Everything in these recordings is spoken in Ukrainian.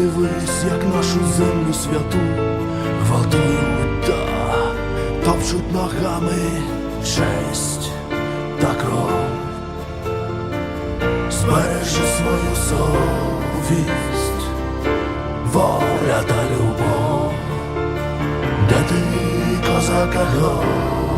дивись, як нашу землю святу гвалтують та топчуть ногами честь та кров. Збережи свою совість, воля та любов, де ти козака гордість.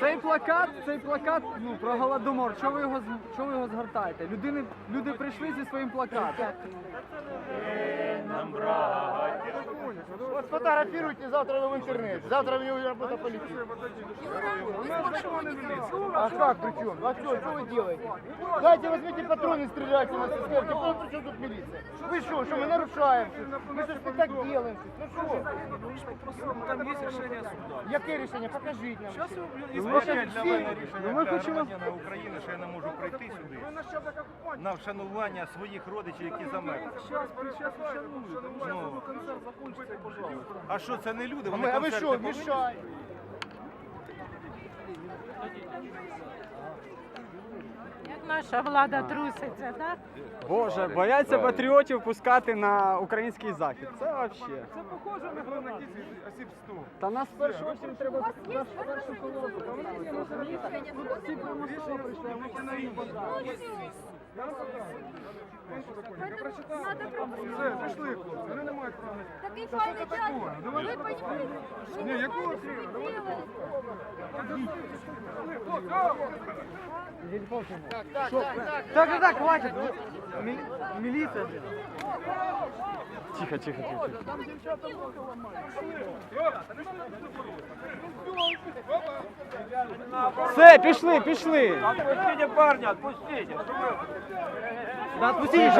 Цей плакат, цей плакат ну, про голодомор. Чого ви його чого ви його згортаєте? Людини, люди прийшли зі своїм плакатом. Вот сфотографируйте завтра в интернет. Завтра в него работа полетит. А как при чем? А что, что вы делаете? Дайте возьмите патроны, стреляйте на нас. Скажите, «Ой, при чем тут милиция? Вы что, что мы нарушаем? Мы что ж мы так делаем? Ну что? Там є рішення суду. Яке рішення? Покажіть нам. Сейчас Звичайно, для мене Ну, рішення ми для хочемо- громадянина України, що я не можу прийти сюди на вшанування своїх родичів, які замерли. Ну, а що це не люди? А, Вони ми, а ви що, повинні? Як наша влада труситься, так? Боже, бояться патріотів пускати на український захід. Це взагалі. Це похоже на громадян осіб 100. Та нас першу очередь треба наш першу колону. Всі примусово прийшли, а ми по неї Все, пішли, хлопці, вони не мають права. Такий файний час. Ви понімаєте? Ні, якого Так, так, так, хватит. Міліція. Тихо, тихо, тихо. Все, пішли, пішли. Отпустите парня, отпустите. Да отпустіть.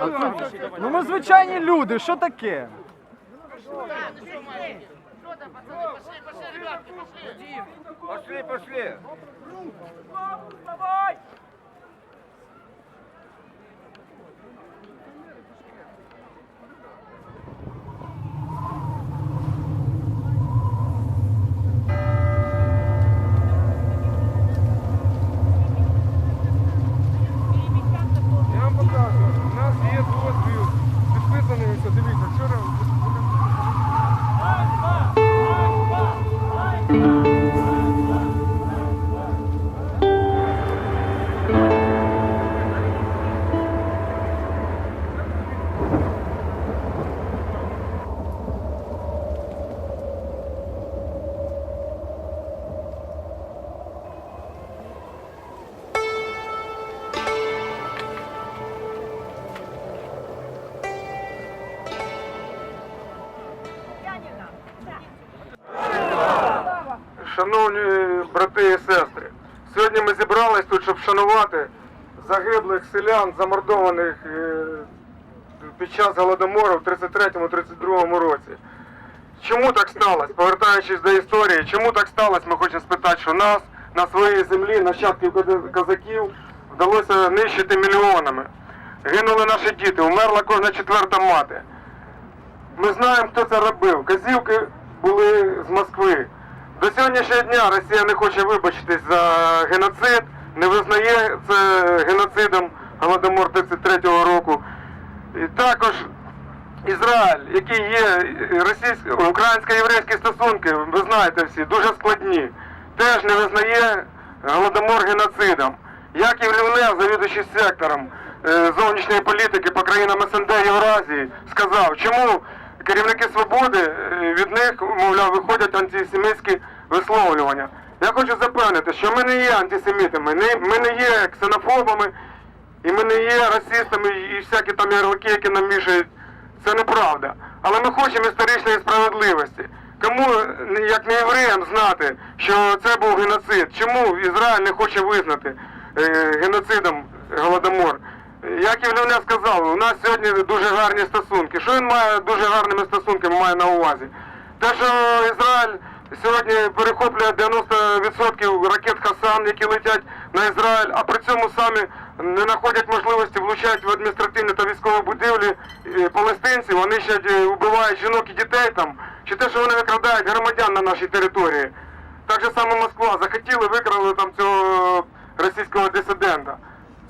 Отпустіть. Ну ми звичайні люди, що таке? Пошли, пошли. Я вшанувати загиблих селян, замордованих е, під час голодомору в 33-32 році. Чому так сталося? Повертаючись до історії, чому так сталося, ми хочемо спитати, що нас на своїй землі, нащадків козаків, вдалося нищити мільйонами. Гинули наші діти, умерла кожна четверта мати. Ми знаємо, хто це робив. Казівки були з Москви. До сьогоднішнього дня Росія не хоче вибачитись за геноцид, не визнає це геноцидом Голодомор 33-го року. І також Ізраїль, який є російсько українсько-єврейські стосунки, ви знаєте всі, дуже складні, теж не визнає Голодомор геноцидом. Яків Лівнев, завідуючий сектором е, зовнішньої політики по країнам СНД Євразії, сказав, чому керівники свободи е, від них, мовляв, виходять антисемітські висловлювання. Я хочу запевнити, що ми не є антисемітами, ми не є ксенофобами, і ми не є расистами і всякі там ярлики, які нам мішають. Це неправда. Але ми хочемо історичної справедливості. Кому, як не євреям, знати, що це був геноцид? Чому Ізраїль не хоче визнати е, геноцидом Голодомор? як Євлевне сказав, у нас сьогодні дуже гарні стосунки. Що він має дуже гарними стосунками має на увазі? Те, що Ізраїль сьогодні перехоплює 90% ракет Хасан, які летять на Ізраїль, а при цьому самі не знаходять можливості влучати в адміністративні та військові будівлі е, палестинців, вони ще е, вбивають жінок і дітей там, чи те, що вони викрадають громадян на нашій території. Так же саме Москва захотіли, викрали там цього російського дисидента.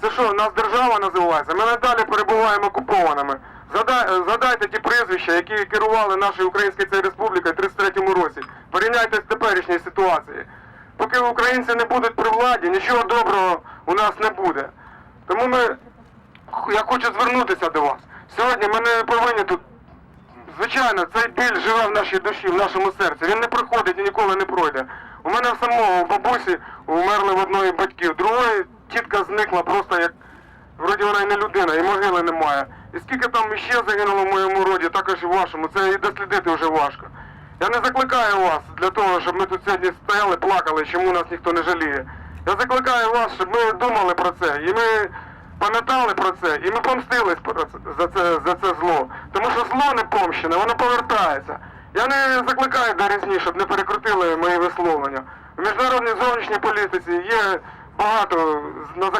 Це що, нас держава називається? Ми надалі перебуваємо окупованими. Згадайте ті прізвища, які керували нашою Українською цією республікою в 33-му році. Порівняйте з теперішньою ситуацією. Поки українці не будуть при владі, нічого доброго у нас не буде. Тому ми, я хочу звернутися до вас. Сьогодні ми не повинні тут Звичайно, цей біль живе в нашій душі, в нашому серці. Він не приходить і ніколи не пройде. У мене в самого в бабусі умерли в одної батьків. Другої тітка зникла просто як вроді вона і не людина, і могили немає. І скільки там іще загинуло в моєму роді, також і в вашому, це і дослідити вже важко. Я не закликаю вас для того, щоб ми тут сьогодні стояли, плакали, чому нас ніхто не жаліє. Я закликаю вас, щоб ми думали про це. І ми пам'ятали про це, і ми помстились за це за це зло. Тому що зло не помщене, воно повертається. Я не закликаю до різні, щоб не перекрутили мої висловлення. В міжнародній зовнішній політиці є багато на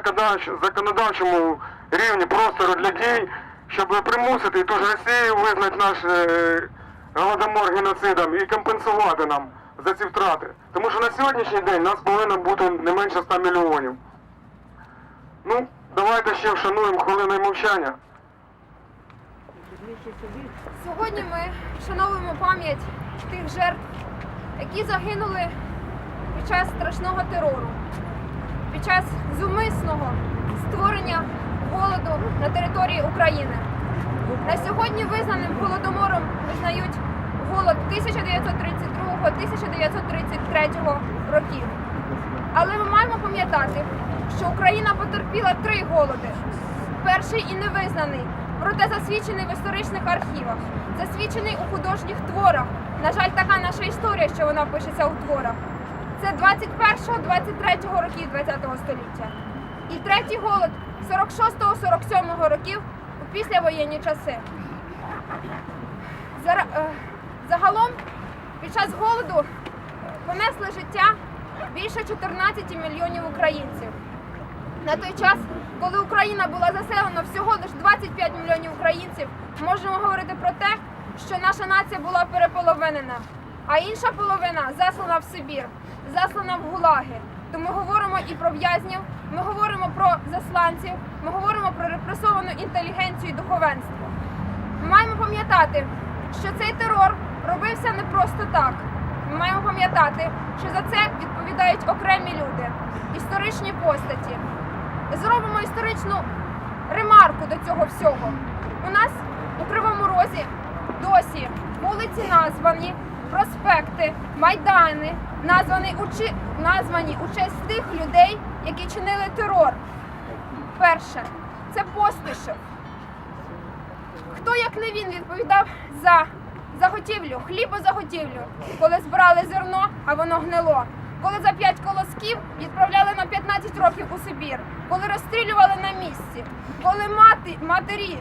законодавчому рівні простору для дій, щоб примусити ту ж Росію визнати наш е, голодомор геноцидом і компенсувати нам за ці втрати. Тому що на сьогоднішній день нас повинно бути не менше 100 мільйонів. Ну, давайте ще вшануємо хвилиною мовчання. Сьогодні ми вшановуємо пам'ять тих жертв, які загинули під час страшного терору, під час зумисного створення голоду на території України. На сьогодні визнаним голодомором визнають голод 1932-1933 років. Але ми маємо пам'ятати, що Україна потерпіла три голоди. Перший і невизнаний, проте засвідчений в історичних архівах, засвідчений у художніх творах. На жаль, така наша історія, що вона пишеться у творах. Це 21-23 років ХХ століття. І третій голод 46-47 років у післявоєнні часи. Е, Загалом під час голоду понесли життя більше 14 мільйонів українців. На той час, коли Україна була заселена всього лише 25 мільйонів українців, можемо говорити про те, що наша нація була переполовинена, а інша половина заслана в Сибір, заслана в гулаги. То ми говоримо і про в'язнів, ми говоримо про засланців, ми говоримо про репресовану інтелігенцію і духовенство. Ми маємо пам'ятати, що цей терор робився не просто так. Ми маємо пам'ятати, що за це відповідають окремі люди, історичні постаті. Зробимо історичну ремарку до цього всього. У нас у Кривому Розі досі вулиці названі, проспекти, майдани названі чи- названі у честь тих людей, які чинили терор. Перше це Постишев. Хто як не він відповідав за заготівлю, хлібозаготівлю, коли збирали зерно, а воно гнило. Коли за п'ять колосків відправляли на 15 років у Сибір, коли розстрілювали на місці, коли мати, матері,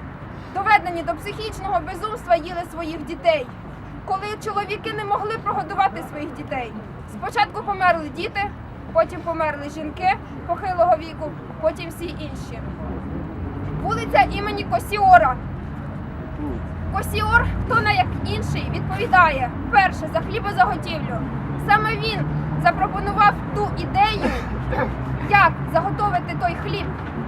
доведені до психічного безумства, їли своїх дітей, коли чоловіки не могли прогодувати своїх дітей. Спочатку померли діти, потім померли жінки похилого віку, потім всі інші. Вулиця імені Косіора Косіор, хто на як інший, відповідає перше за хлібозаготівлю. Саме він запропонував ту ідею, як заготовити той хліб,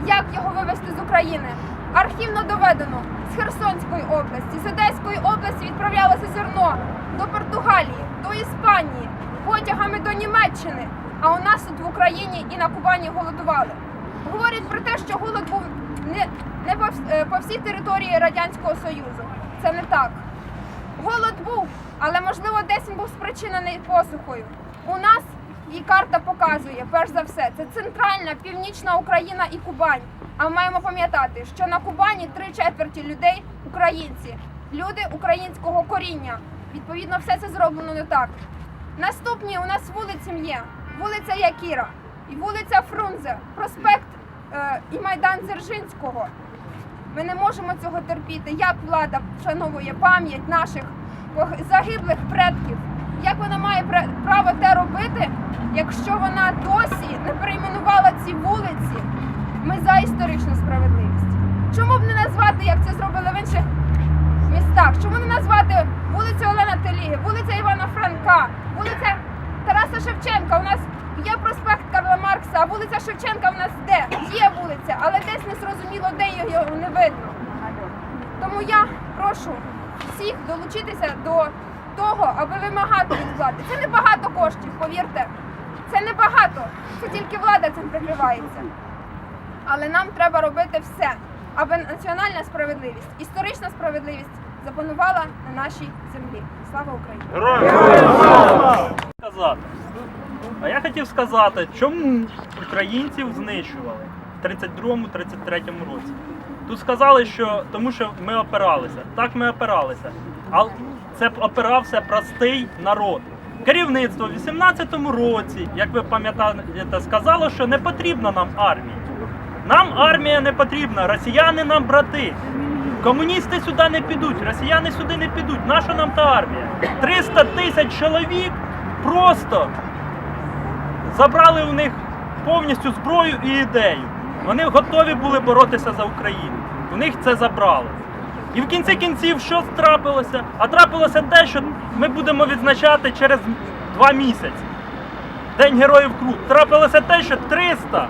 як його вивезти з України. Архівно доведено з Херсонської області, з Одеської області відправлялося зерно до Португалії, до Іспанії, потягами до Німеччини. А у нас тут в Україні і на Кубані голодували. Говорять про те, що голод був не, не по, е, по всій території Радянського Союзу. Це не так. Голод був, але можливо десь він був спричинений посухою. У нас і карта показує, перш за все, це центральна північна Україна і Кубань. А маємо пам'ятати, що на Кубані три четверті людей українці, люди українського коріння. Відповідно, все це зроблено не так. Наступні у нас вулиці є. Вулиця Якіра, і вулиця Фрунзе, проспект е, і Майдан Дзержинського. Ми не можемо цього терпіти. Як влада вшановує пам'ять наших загиблих предків? Як вона має пра- право те робити, якщо вона досі не перейменувала ці вулиці? Ми за історичну справедливість. Чому б не назвати, як це зробили в інших містах? Чому не назвати вулицю Олена Теліги, вулиця Івана Франка, вулиця Тараса Шевченка? У нас є проспект Карла Маркса, а вулиця Шевченка в нас де? Є вулиця, але десь не зрозуміло, де його не видно. Тому я прошу всіх долучитися до того, аби вимагати від влади. Це не багато коштів, повірте. Це не багато. Це тільки влада цим прикривається. Але нам треба робити все, аби національна справедливість, історична справедливість запанувала на нашій землі. Слава Україні! сказати. А я хотів сказати, чому українців знищували в 32-33 році. Тут сказали, що тому що ми опиралися. Так ми опиралися. Але це опирався простий народ. Керівництво в 18-му році, як ви пам'ятаєте, сказало, що не потрібна нам армія. Нам армія не потрібна, росіяни нам брати. Комуністи сюди не підуть, росіяни сюди не підуть. Наша нам та армія? 300 тисяч чоловік просто забрали у них повністю зброю і ідею. Вони готові були боротися за Україну. У них це забрали. І в кінці кінців що трапилося? А трапилося те, що ми будемо відзначати через два місяці. День Героїв Крут. Трапилося те, що 300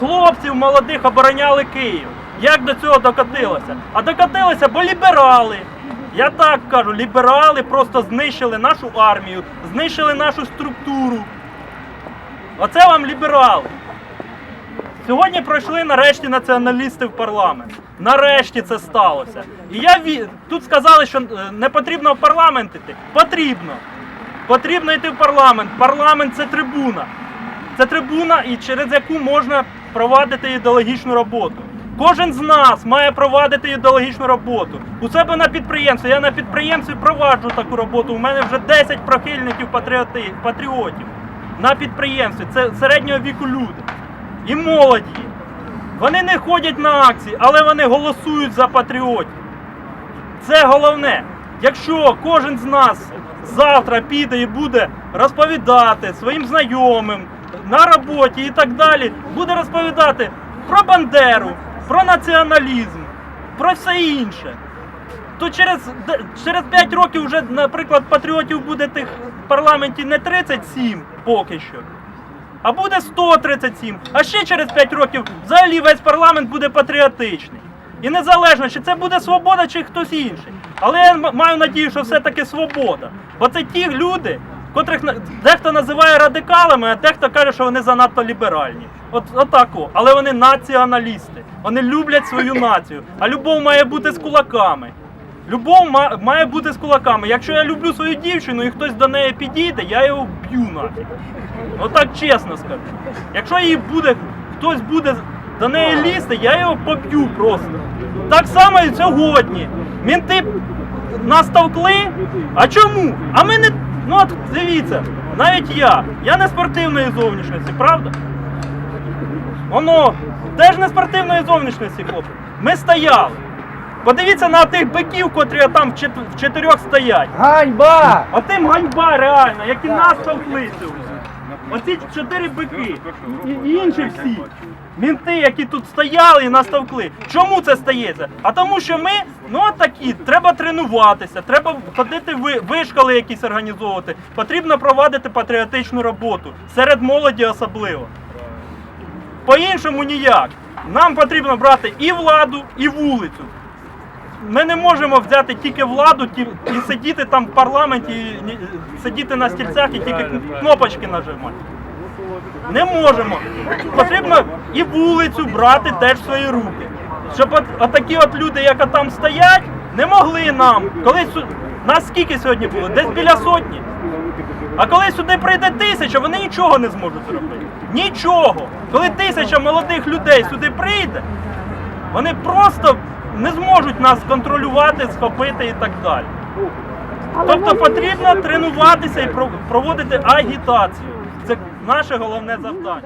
хлопців молодих обороняли Київ. Як до цього докотилося? А докотилося, бо ліберали. Я так кажу, ліберали просто знищили нашу армію, знищили нашу структуру. Оце вам ліберали. Сьогодні пройшли нарешті націоналісти в парламент. Нарешті це сталося. І я ві... тут сказали, що е, не потрібно в парламент іти. Потрібно. Потрібно йти в парламент. Парламент це трибуна. Це трибуна, і через яку можна провадити ідеологічну роботу. Кожен з нас має провадити ідеологічну роботу. У себе на підприємстві. Я на підприємстві проваджу таку роботу. У мене вже 10 прихильників патріотів на підприємстві. Це середнього віку люди. І молоді. Вони не ходять на акції, але вони голосують за патріотів. Це головне. Якщо кожен з нас завтра піде і буде розповідати своїм знайомим на роботі і так далі, буде розповідати про Бандеру, про націоналізм, про все інше, то через, через 5 років вже, наприклад, патріотів буде тих в парламенті не 37 поки що, а буде 137. А ще через 5 років взагалі весь парламент буде патріотичний. І незалежно, чи це буде свобода, чи хтось інший. Але я маю надію, що все-таки свобода. Бо це ті люди, котрих дехто називає радикалами, а дехто каже, що вони занадто ліберальні. От отако. Але вони націоналісти. Вони люблять свою націю. А любов має бути з кулаками. Любов має бути з кулаками. Якщо я люблю свою дівчину і хтось до неї підійде, я його б'ю нафіг. Отак чесно скажу. Якщо їй буде, хтось буде до неї лізти, я його поб'ю просто. Так само і сьогодні. Мінти нас товкли. А чому? А ми не. Ну от дивіться, навіть я. Я не спортивної зовнішності, правда? Воно теж не спортивної зовнішності, хлопці. Ми стояли. Подивіться на тих биків, котрі там в чет- в чотирьох стоять. Ганьба! А тим ганьба реально, які нас сьогодні. Оці чотири бики і, і інші всі. Мінти, які тут стояли і нас товкли. Чому це стається? А тому, що ми, ну от такі, треба тренуватися, треба ходити ви, вишколи якісь організовувати. Потрібно провадити патріотичну роботу серед молоді особливо. По-іншому ніяк. Нам потрібно брати і владу, і вулицю. Ми не можемо взяти тільки владу і сидіти там в парламенті, і сидіти на стільцях і тільки кнопочки нажимати. Не можемо. Потрібно і вулицю брати теж в свої руки. Щоб от, отакі от люди, як там стоять, не могли нам. Коли нас скільки сьогодні було? Десь біля сотні. А коли сюди прийде тисяча, вони нічого не зможуть зробити. Нічого. Коли тисяча молодих людей сюди прийде, вони просто не зможуть нас контролювати, схопити і так далі. Тобто потрібно тренуватися і про- проводити агітацію. Це наше головне завдання.